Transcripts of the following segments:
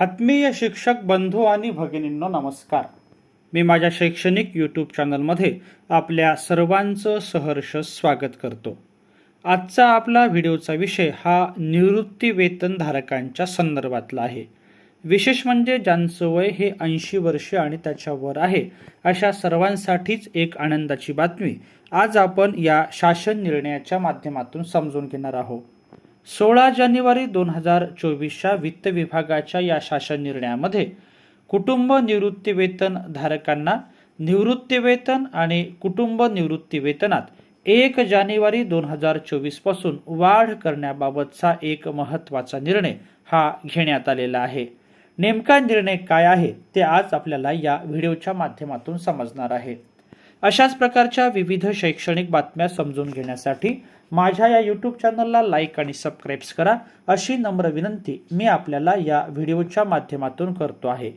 आत्मीय शिक्षक बंधू आणि भगिनींनो नमस्कार. मी माझ्या शैक्षणिक यूट्यूब चॅनलमध्ये आपल्या सर्वांचं सहर्ष स्वागत करतो. आजचा आपला व्हिडिओचा विषय हा निवृत्ती वेतनधारकांच्या संदर्भातला आहे. विशेष म्हणजे ज्यांचं वय हे ऐंशी वर्षे आणि त्याच्यावर आहे अशा सर्वांसाठीच एक आनंदाची बातमी आज आपण या शासन निर्णयाच्या माध्यमातून समजून घेणार आहोत. सोळा जानेवारी दोन हजार चोवीसच्या वित्त विभागाच्या या शासन निर्णयामध्ये कुटुंब निवृत्तीवेतन धारकांना निवृत्तीवेतन आणि कुटुंब निवृत्तीवेतनात एक जानेवारी दोन हजार चोवीसपासून वाढ करण्याबाबतचा एक महत्त्वाचा निर्णय हा घेण्यात आलेला आहे. नेमका निर्णय काय आहे ते आज आपल्याला या व्हिडिओच्या माध्यमातून समजणार आहे. अशाच प्रकारच्या विविध शैक्षणिक बातम्या समजून घेण्यासाठी माझ्या या यूट्यूब चॅनलला लाईक आणि सबस्क्राईब्स करा. अशी नम्र विनंती मी आपल्याला या व्हिडिओच्या माध्यमातून करतो आहे.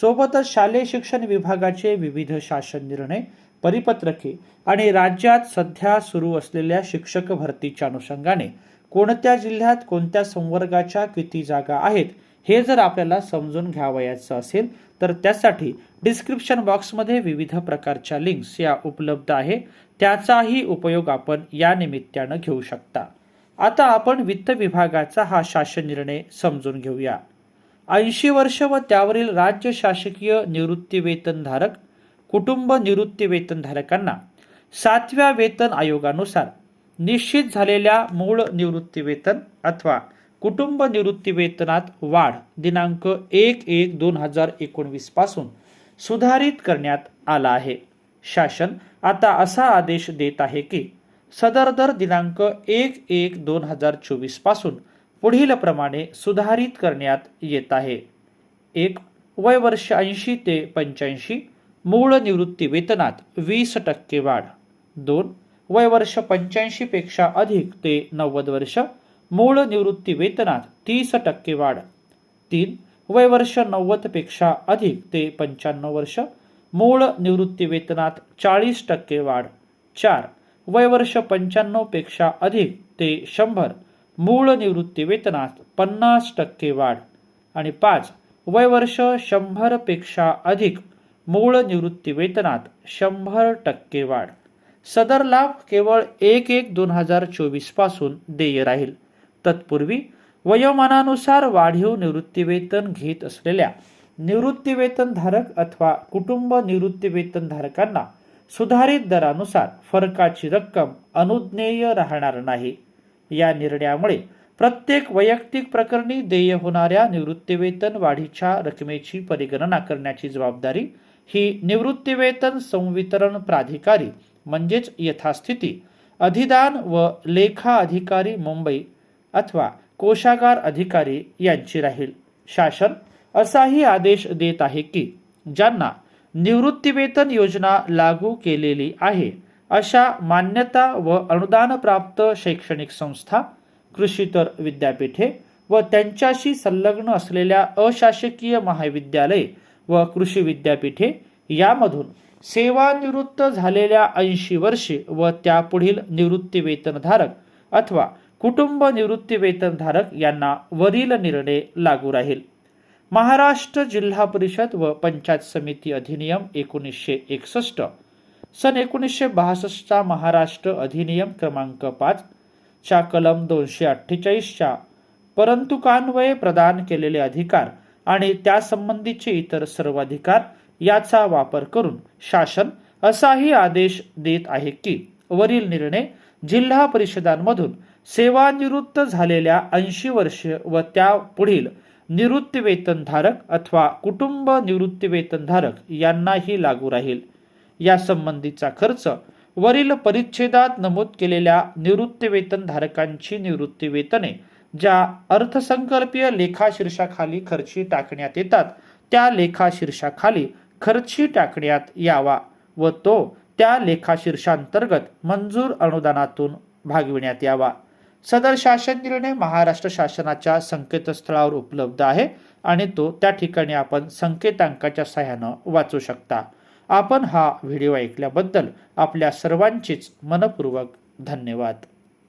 सोबतच शालेय शिक्षण विभागाचे विविध शासन निर्णय परिपत्रके आणि राज्यात सध्या सुरू असलेल्या शिक्षक भरतीच्या अनुषंगाने कोणत्या जिल्ह्यात कोणत्या संवर्गाच्या किती जागा आहेत हे जर आपल्याला समजून घ्यावयाचं असेल तर त्यासाठी डिस्क्रिप्शन बॉक्समध्ये विविध प्रकारच्या लिंक्स या उपलब्ध आहे. त्याचाही उपयोग आपण या निमित्तानं घेऊ शकता. आता आपण वित्त विभागाचा हा शासन निर्णय समजून घेऊया. ऐंशी वर्ष व त्यावरील राज्य शासकीय निवृत्तीवेतनधारक कुटुंब निवृत्तीवेतनधारकांना सातव्या वेतन आयोगानुसार निश्चित झालेल्या मूळ निवृत्तीवेतन अथवा कुटुंब निवृत्तीवेतनात वाढ दिनांक एक एक दोन हजार एकोणवीसपासून सुधारित करण्यात आला आहे. शासन आता असा आदेश देत आहे की सदर दर दिनांक एक एक दोन हजार चोवीसपासून पुढील प्रमाणे सुधारित करण्यात येत आहे. एक वय वर्ष ऐंशी ते पंच्याऐंशी मूळ निवृत्ती वेतनात वीस टक्के वाढ. दोन वय वर्ष पंच्याऐंशी पेक्षा अधिक ते नव्वद वर्ष मूळ निवृत्ती वेतनात तीस टक्के वाढ. तीन वय वर्ष नव्वदपेक्षा अधिक ते पंच्याण्णव वर्ष मूळ निवृत्ती वेतनात चाळीस टक्के वाढ. चार वय वर्ष पंच्याण्णवपेक्षा अधिक ते शंभर मूळ निवृत्ती वेतनात पन्नास टक्के वाढ. आणि पाच वय वर्ष शंभरपेक्षा अधिक मूळ निवृत्ती वेतनात शंभर टक्के वाढ. सदर लाभ केवळ एक एक दोन हजार चोवीसपासून देय राहील. तत्पूर्वी वयोमानानुसार वाढीव निवृत्तीवेतन घेत असलेल्या निवृत्तीवेतनधारक अथवा कुटुंब निवृत्तीवेतनधारकांना सुधारित दरानुसार फरकाची रक्कम अनुज्ञेय राहणार नाही. या निर्णयामुळे प्रत्येक वैयक्तिक प्रकरणी देय होणाऱ्या निवृत्तीवेतन वाढीच्या रकमेची परिगणना करण्याची जबाबदारी ही निवृत्तीवेतन संवितरण प्राधिकारी म्हणजेच यथास्थिती. अधिदान व लेखा अधिकारी मुंबई अथवा कोशागार अधिकारी यांची राहील. शासन असाही आदेश देत आहे की ज्यांना निवृत्तीवेतन योजना लागू केलेली आहे अशा मान्यता व अनुदानप्राप्त शैक्षणिक संस्था कृषीतर विद्यापीठे व त्यांच्याशी संलग्न असलेल्या अशासकीय महाविद्यालये व कृषी विद्यापीठे यामधून सेवानिवृत्त झालेल्या ऐंशी वर्षे व त्यापुढील निवृत्ती वेतनधारक अथवा कुटुंब निवृत्ती वेतनधारक यांना वरील निर्णय लागू राहील. महाराष्ट्र जिल्हा परिषद व पंचायत समिती अधिनियम एकोणीसशे एकसष्ट सन एकोणीसशे बासष्टचा महाराष्ट्र अधिनियम क्रमांक पाच च्या कलम दोनशे अठ्ठेचाळीसच्या परंतुकान्वये प्रदान केलेले अधिकार आणि त्यासंबंधीचे इतर सर्व अधिकार याचा वापर करून शासन असाही आदेश देत आहे की वरील निर्णय जिल्हा परिषदांमधून सेवानिवृत्त झालेल्या ऐंशी वर्ष व त्या पुढील निवृत्तीवेतनधारक अथवा कुटुंब निवृत्तीवेतनधारक यांनाही लागू राहील. या संबंधीचा खर्च वरील परिच्छेदात नमूद केलेल्या निवृत्तीवेतनधारकांची निवृत्तीवेतने ज्या अर्थसंकल्पीय लेखाशीर्षाखाली खर्ची टाकण्यात येतात त्या लेखाशीर्षाखाली खर्ची टाकण्यात यावा व तो त्या लेखाशीर्षांतर्गत मंजूर अनुदानातून भागविण्यात यावा. सदर शासन निर्णय महाराष्ट्र शासनाच्या संकेतस्थळावर उपलब्ध आहे आणि तो त्या ठिकाणी आपण संकेतांकाच्या सहाय्यानं वाचू शकता. आपण हा व्हिडिओ ऐकल्याबद्दल आपल्या सर्वांचीच मनपूर्वक धन्यवाद.